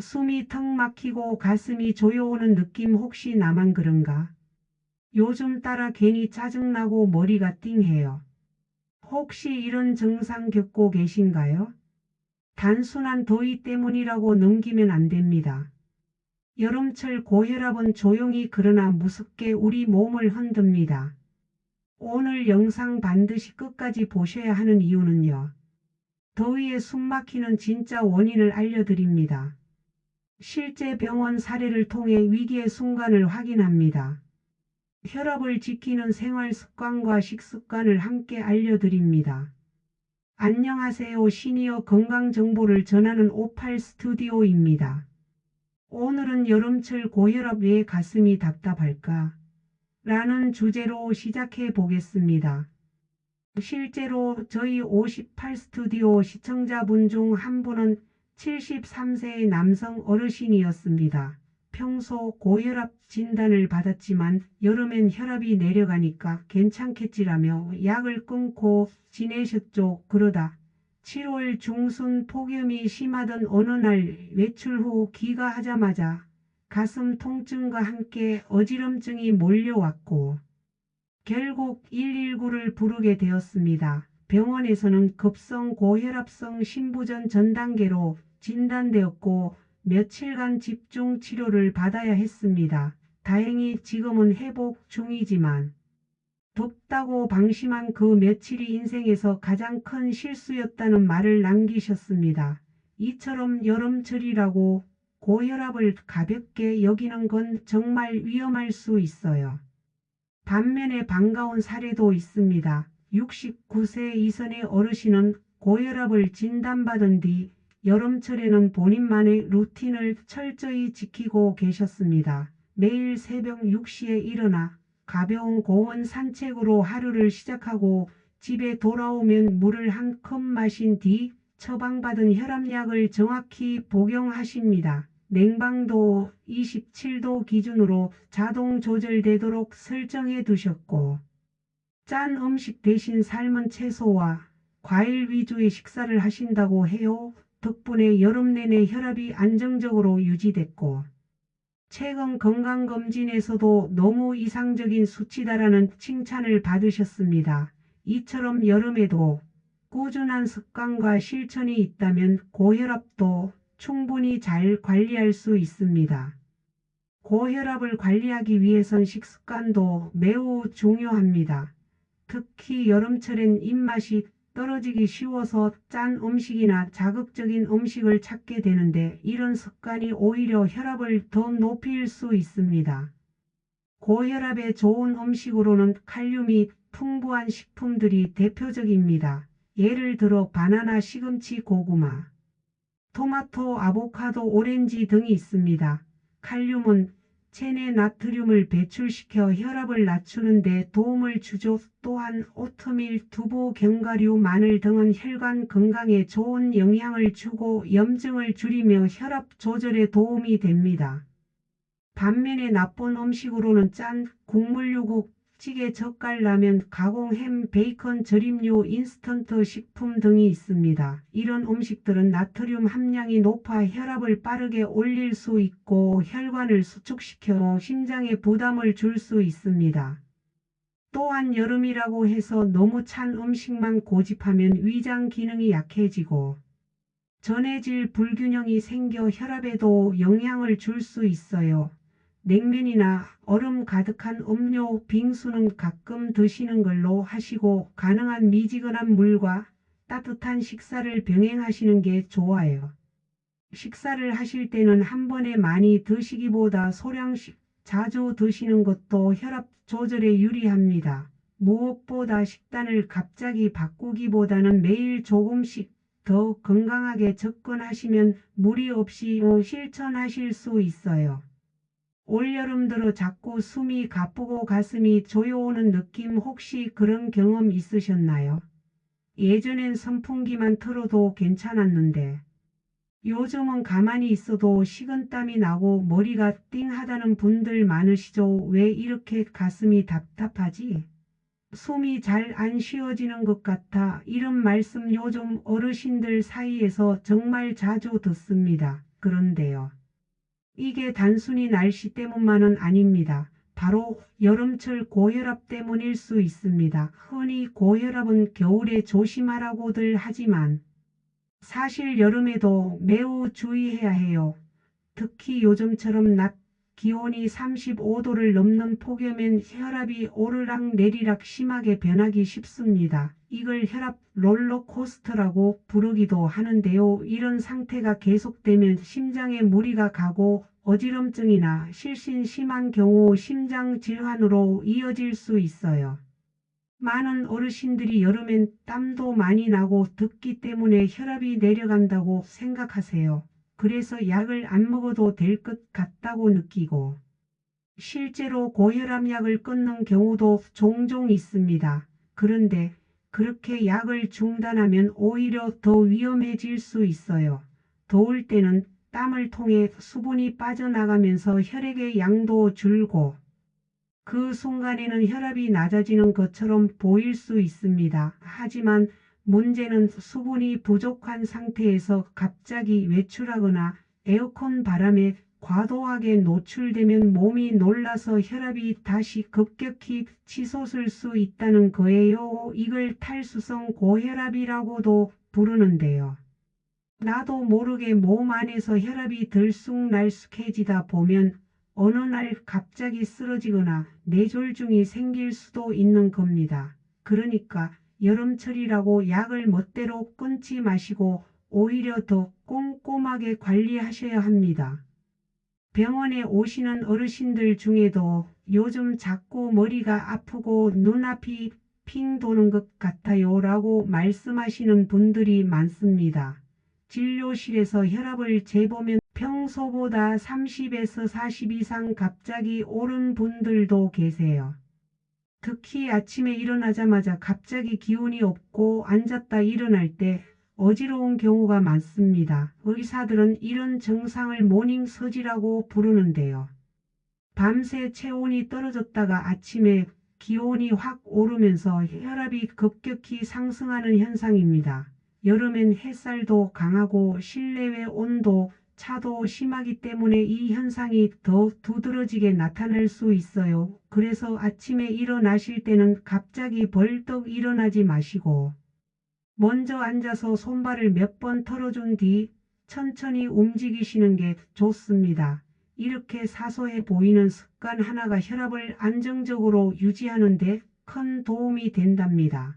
숨이 턱 막히고 가슴이 조여오는 느낌 혹시 나만 그런가? 요즘 따라 괜히 짜증나고 머리가 띵해요. 혹시 이런 증상 겪고 계신가요? 단순한 더위 때문이라고 넘기면 안 됩니다. 여름철 고혈압은 조용히 그러나 무섭게 우리 몸을 흔듭니다. 오늘 영상 반드시 끝까지 보셔야 하는 이유는요. 더위에 숨막히는 진짜 원인을 알려드립니다. 실제 병원 사례를 통해 위기의 순간을 확인합니다. 혈압을 지키는 생활 습관과 식습관을 함께 알려드립니다. 안녕하세요. 시니어 건강 정보를 전하는 58 스튜디오입니다. 오늘은 여름철 고혈압 왜 가슴이 답답할까? 라는 주제로 시작해 보겠습니다. 실제로 저희 58 스튜디오 시청자분 중 한 분은 73세의 남성 어르신이었습니다. 평소 고혈압 진단을 받았지만 여름엔 혈압이 내려가니까 괜찮겠지라며 약을 끊고 지내셨죠. 그러다 7월 중순 폭염이 심하던 어느 날 외출 후 귀가하자마자 가슴 통증과 함께 어지럼증이 몰려왔고 결국 119를 부르게 되었습니다. 병원에서는 급성 고혈압성 심부전 전 단계로 진단되었고 며칠간 집중 치료를 받아야 했습니다. 다행히 지금은 회복 중이지만 덥다고 방심한 그 며칠이 인생에서 가장 큰 실수였다는 말을 남기셨습니다. 이처럼 여름철이라고 고혈압을 가볍게 여기는 건 정말 위험할 수 있어요. 반면에 반가운 사례도 있습니다. 69세 이선의 어르신은 고혈압을 진단받은 뒤 여름철에는 본인만의 루틴을 철저히 지키고 계셨습니다. 매일 새벽 6시에 일어나 가벼운 고원 산책으로 하루를 시작하고 집에 돌아오면 물을 한 컵 마신 뒤 처방받은 혈압약을 정확히 복용하십니다. 냉방도 27도 기준으로 자동 조절되도록 설정해 두셨고 짠 음식 대신 삶은 채소와 과일 위주의 식사를 하신다고 해요. 덕분에 여름 내내 혈압이 안정적으로 유지됐고 최근 건강검진에서도 너무 이상적인 수치다라는 칭찬을 받으셨습니다. 이처럼 여름에도 꾸준한 습관과 실천이 있다면 고혈압도 충분히 잘 관리할 수 있습니다. 고혈압을 관리하기 위해선 식습관도 매우 중요합니다. 특히 여름철엔 입맛이 떨어지기 쉬워서 짠 음식이나 자극적인 음식을 찾게 되는데 이런 습관이 오히려 혈압을 더 높일 수 있습니다. 고혈압에 좋은 음식으로는 칼륨이 풍부한 식품들이 대표적입니다. 예를 들어 바나나, 시금치, 고구마, 토마토, 아보카도, 오렌지 등이 있습니다. 칼륨은 체내 나트륨을 배출시켜 혈압을 낮추는 데 도움을 주죠. 또한 오트밀, 두부, 견과류, 마늘 등은 혈관 건강에 좋은 영향을 주고 염증을 줄이며 혈압 조절에 도움이 됩니다. 반면에 나쁜 음식으로는 짠, 국물유국, 찌개, 젓갈, 라면, 가공 햄, 베이컨, 절임류, 인스턴트 식품 등이 있습니다. 이런 음식들은 나트륨 함량이 높아 혈압을 빠르게 올릴 수 있고 혈관을 수축시켜 심장에 부담을 줄 수 있습니다. 또한 여름이라고 해서 너무 찬 음식만 고집하면 위장 기능이 약해지고 전해질 불균형이 생겨 혈압에도 영향을 줄 수 있어요. 냉면이나 얼음 가득한 음료, 빙수는 가끔 드시는 걸로 하시고 가능한 미지근한 물과 따뜻한 식사를 병행하시는 게 좋아요. 식사를 하실 때는 한 번에 많이 드시기보다 소량씩 자주 드시는 것도 혈압 조절에 유리합니다. 무엇보다 식단을 갑자기 바꾸기보다는 매일 조금씩 더 건강하게 접근하시면 무리 없이 실천하실 수 있어요. 올여름 들어 자꾸 숨이 가쁘고 가슴이 조여오는 느낌 혹시 그런 경험 있으셨나요? 예전엔 선풍기만 틀어도 괜찮았는데 요즘은 가만히 있어도 식은땀이 나고 머리가 띵하다는 분들 많으시죠? 왜 이렇게 가슴이 답답하지? 숨이 잘 안 쉬어지는 것 같아 이런 말씀 요즘 어르신들 사이에서 정말 자주 듣습니다. 그런데요. 이게 단순히 날씨 때문만은 아닙니다. 바로 여름철 고혈압 때문일 수 있습니다. 흔히 고혈압은 겨울에 조심하라고들 하지만 사실 여름에도 매우 주의해야 해요. 특히 요즘처럼 낮 기온이 35도를 넘는 폭염엔 혈압이 오르락 내리락 심하게 변하기 쉽습니다. 이걸 혈압 롤러코스터라고 부르기도 하는데요. 이런 상태가 계속되면 심장에 무리가 가고 어지럼증이나 실신 심한 경우 심장 질환으로 이어질 수 있어요. 많은 어르신들이 여름엔 땀도 많이 나고 덥기 때문에 혈압이 내려간다고 생각하세요. 그래서 약을 안 먹어도 될 것 같다고 느끼고 실제로 고혈압 약을 끊는 경우도 종종 있습니다. 그런데 그렇게 약을 중단하면 오히려 더 위험해질 수 있어요. 더울 때는 땀을 통해 수분이 빠져나가면서 혈액의 양도 줄고 그 순간에는 혈압이 낮아지는 것처럼 보일 수 있습니다. 하지만 문제는 수분이 부족한 상태에서 갑자기 외출하거나 에어컨 바람에 과도하게 노출되면 몸이 놀라서 혈압이 다시 급격히 치솟을 수 있다는 거예요. 이걸 탈수성 고혈압이라고도 부르는데요. 나도 모르게 몸 안에서 혈압이 들쑥날쑥해지다 보면 어느 날 갑자기 쓰러지거나 뇌졸중이 생길 수도 있는 겁니다. 그러니까 여름철이라고 약을 멋대로 끊지 마시고 오히려 더 꼼꼼하게 관리하셔야 합니다. 병원에 오시는 어르신들 중에도 요즘 자꾸 머리가 아프고 눈앞이 핑 도는 것 같아요 라고 말씀하시는 분들이 많습니다. 진료실에서 혈압을 재보면 평소보다 30에서 40 이상 갑자기 오른 분들도 계세요. 특히 아침에 일어나자마자 갑자기 기운이 없고 앉았다 일어날 때 어지러운 경우가 많습니다. 의사들은 이런 증상을 모닝 서지라고 부르는데요. 밤새 체온이 떨어졌다가 아침에 기온이 확 오르면서 혈압이 급격히 상승하는 현상입니다. 여름엔 햇살도 강하고 실내외 온도 차도 심하기 때문에 이 현상이 더 두드러지게 나타날 수 있어요. 그래서 아침에 일어나실 때는 갑자기 벌떡 일어나지 마시고 먼저 앉아서 손발을 몇 번 털어준 뒤 천천히 움직이시는 게 좋습니다. 이렇게 사소해 보이는 습관 하나가 혈압을 안정적으로 유지하는 데 큰 도움이 된답니다.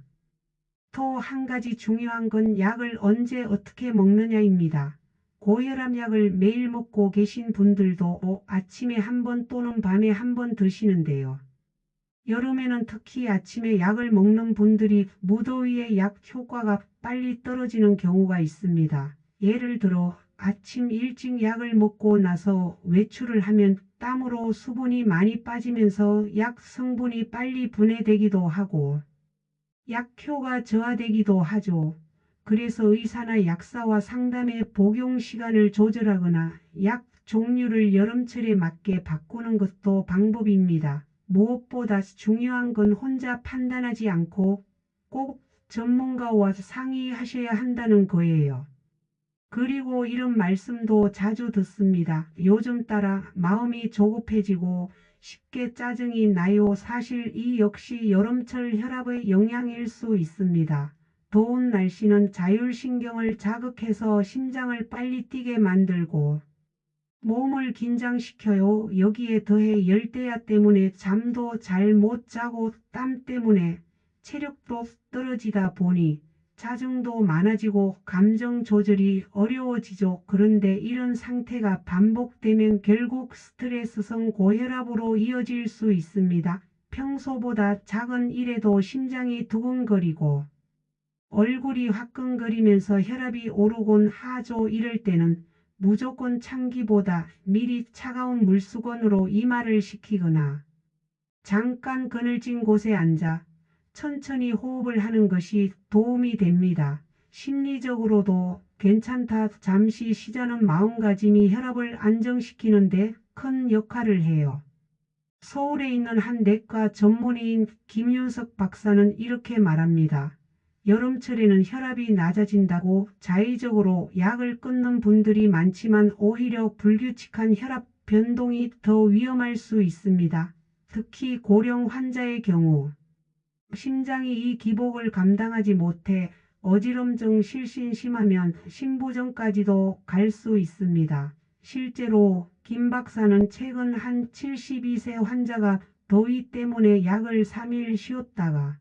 또 한 가지 중요한 건 약을 언제 어떻게 먹느냐입니다. 고혈압 약을 매일 먹고 계신 분들도 아침에 한 번 또는 밤에 한 번 드시는데요. 여름에는 특히 아침에 약을 먹는 분들이 무더위에 약 효과가 빨리 떨어지는 경우가 있습니다. 예를 들어 아침 일찍 약을 먹고 나서 외출을 하면 땀으로 수분이 많이 빠지면서 약 성분이 빨리 분해되기도 하고 약효가 저하되기도 하죠. 그래서 의사나 약사와 상담해 복용 시간을 조절하거나 약 종류를 여름철에 맞게 바꾸는 것도 방법입니다. 무엇보다 중요한 건 혼자 판단하지 않고 꼭 전문가와 상의하셔야 한다는 거예요. 그리고 이런 말씀도 자주 듣습니다. 요즘 따라 마음이 조급해지고 쉽게 짜증이 나요. 사실 이 역시 여름철 혈압의 영향일 수 있습니다. 더운 날씨는 자율신경을 자극해서 심장을 빨리 뛰게 만들고 몸을 긴장시켜요. 여기에 더해 열대야 때문에 잠도 잘 못 자고 땀 때문에 체력도 떨어지다 보니 자증도 많아지고 감정 조절이 어려워지죠. 그런데 이런 상태가 반복되면 결국 스트레스성 고혈압으로 이어질 수 있습니다. 평소보다 작은 일에도 심장이 두근거리고 얼굴이 화끈거리면서 혈압이 오르곤 하죠. 이럴 때는 무조건 참기보다 미리 차가운 물수건으로 이마를 식히거나 잠깐 그늘진 곳에 앉아 천천히 호흡을 하는 것이 도움이 됩니다. 심리적으로도 괜찮다 잠시 쉬자는 마음가짐이 혈압을 안정시키는데 큰 역할을 해요. 서울에 있는 한 내과 전문의인 김윤석 박사는 이렇게 말합니다. 여름철에는 혈압이 낮아진다고 자의적으로 약을 끊는 분들이 많지만 오히려 불규칙한 혈압 변동이 더 위험할 수 있습니다. 특히 고령 환자의 경우 심장이 이 기복을 감당하지 못해 어지럼증 실신 심하면 심부전까지도 갈 수 있습니다. 실제로 김 박사는 최근 한 72세 환자가 더위 때문에 약을 3일 쉬었다가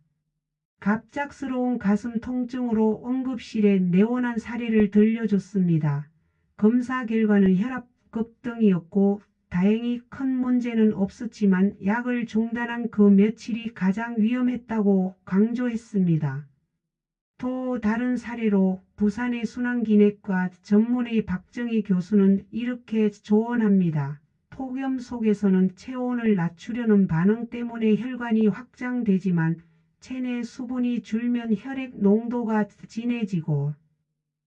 갑작스러운 가슴 통증으로 응급실에 내원한 사례를 들려줬습니다. 검사 결과는 혈압 급 등이었고 다행히 큰 문제는 없었지만 약을 중단한 그 며칠이 가장 위험했다고 강조했습니다. 또 다른 사례로 부산의 순환기내과 전문의 박정희 교수는 이렇게 조언합니다. 폭염 속에서는 체온을 낮추려는 반응 때문에 혈관이 확장되지만 체내 수분이 줄면 혈액 농도가 진해지고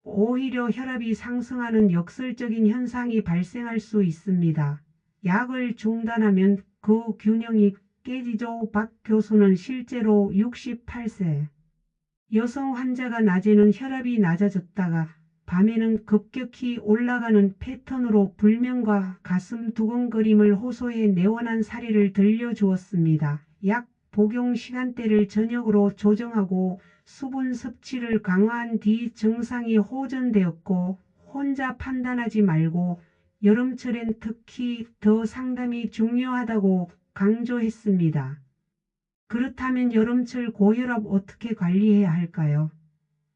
오히려 혈압이 상승하는 역설적인 현상이 발생할 수 있습니다. 약을 중단하면 그 균형이 깨지죠. 박 교수는 실제로 68세 여성 환자가 낮에는 혈압이 낮아졌다가 밤에는 급격히 올라가는 패턴으로 불면과 가슴 두근거림을 호소해 내원한 사례를 들려주었습니다. 약 복용 시간대를 저녁으로 조정하고 수분 섭취를 강화한 뒤 증상이 호전되었고 혼자 판단하지 말고 여름철엔 특히 더 상담이 중요하다고 강조했습니다. 그렇다면 여름철 고혈압 어떻게 관리해야 할까요?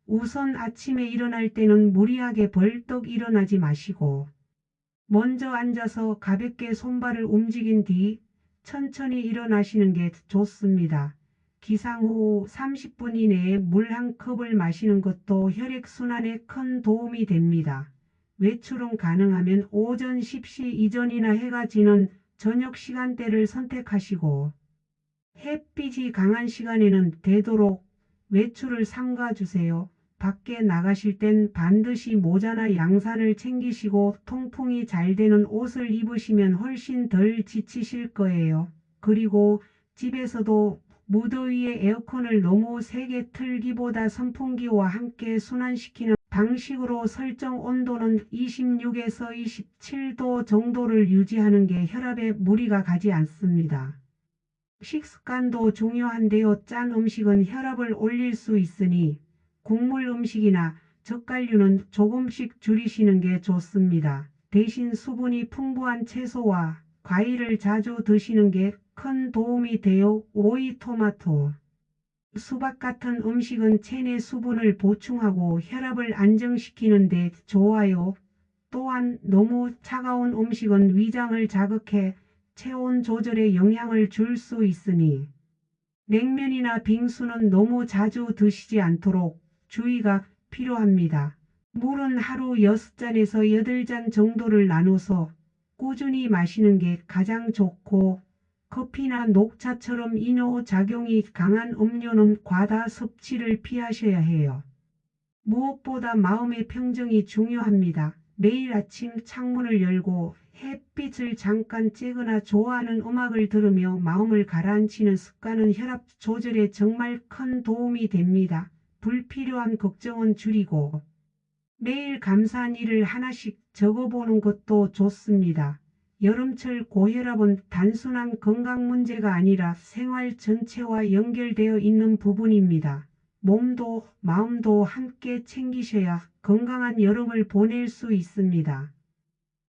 우선 아침에 일어날 때는 무리하게 벌떡 일어나지 마시고 먼저 앉아서 가볍게 손발을 움직인 뒤 천천히 일어나시는 게 좋습니다. 기상 후 30분 이내에 물 한 컵을 마시는 것도 혈액순환에 큰 도움이 됩니다. 외출은 가능하면 오전 10시 이전이나 해가 지는 저녁 시간대를 선택하시고 햇빛이 강한 시간에는 되도록 외출을 삼가 주세요. 밖에 나가실 땐 반드시 모자나 양산을 챙기시고 통풍이 잘 되는 옷을 입으시면 훨씬 덜 지치실 거예요. 그리고 집에서도 무더위에 에어컨을 너무 세게 틀기보다 선풍기와 함께 순환시키는 방식으로 설정 온도는 26에서 27도 정도를 유지하는 게 혈압에 무리가 가지 않습니다. 식습관도 중요한데요. 짠 음식은 혈압을 올릴 수 있으니 국물 음식이나 젓갈류는 조금씩 줄이시는 게 좋습니다. 대신 수분이 풍부한 채소와 과일을 자주 드시는 게 큰 도움이 돼요. 오이, 토마토, 수박 같은 음식은 체내 수분을 보충하고 혈압을 안정시키는 데 좋아요. 또한 너무 차가운 음식은 위장을 자극해 체온 조절에 영향을 줄 수 있으니 냉면이나 빙수는 너무 자주 드시지 않도록 주의가 필요합니다. 물은 하루 6잔에서 8잔 정도를 나눠서 꾸준히 마시는 게 가장 좋고 커피나 녹차처럼 이노 작용이 강한 음료는 과다 섭취를 피하셔야 해요. 무엇보다 마음의 평정이 중요합니다. 매일 아침 창문을 열고 햇빛을 잠깐 쬐거나 좋아하는 음악을 들으며 마음을 가라앉히는 습관은 혈압 조절에 정말 큰 도움이 됩니다. 불필요한 걱정은 줄이고 매일 감사한 일을 하나씩 적어보는 것도 좋습니다. 여름철 고혈압은 단순한 건강 문제가 아니라 생활 전체와 연결되어 있는 부분입니다. 몸도 마음도 함께 챙기셔야 건강한 여름을 보낼 수 있습니다.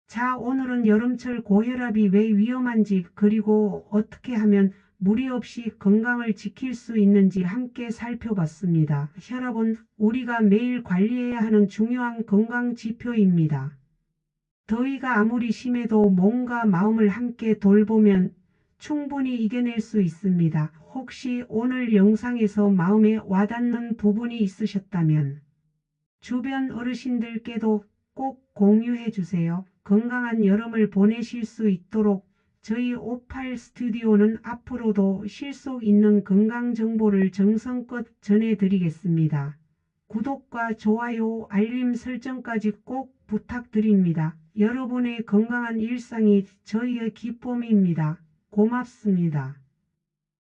자, 오늘은 여름철 고혈압이 왜 위험한지 그리고 어떻게 하면 무리 없이 건강을 지킬 수 있는지 함께 살펴봤습니다. 혈압은 우리가 매일 관리해야 하는 중요한 건강 지표입니다. 더위가 아무리 심해도 몸과 마음을 함께 돌보면 충분히 이겨낼 수 있습니다. 혹시 오늘 영상에서 마음에 와닿는 부분이 있으셨다면 주변 어르신들께도 꼭 공유해 주세요. 건강한 여름을 보내실 수 있도록 저희 오팔 스튜디오는 앞으로도 실속 있는 건강 정보를 정성껏 전해드리겠습니다. 구독과 좋아요, 알림 설정까지 꼭 부탁드립니다. 여러분의 건강한 일상이 저희의 기쁨입니다. 고맙습니다.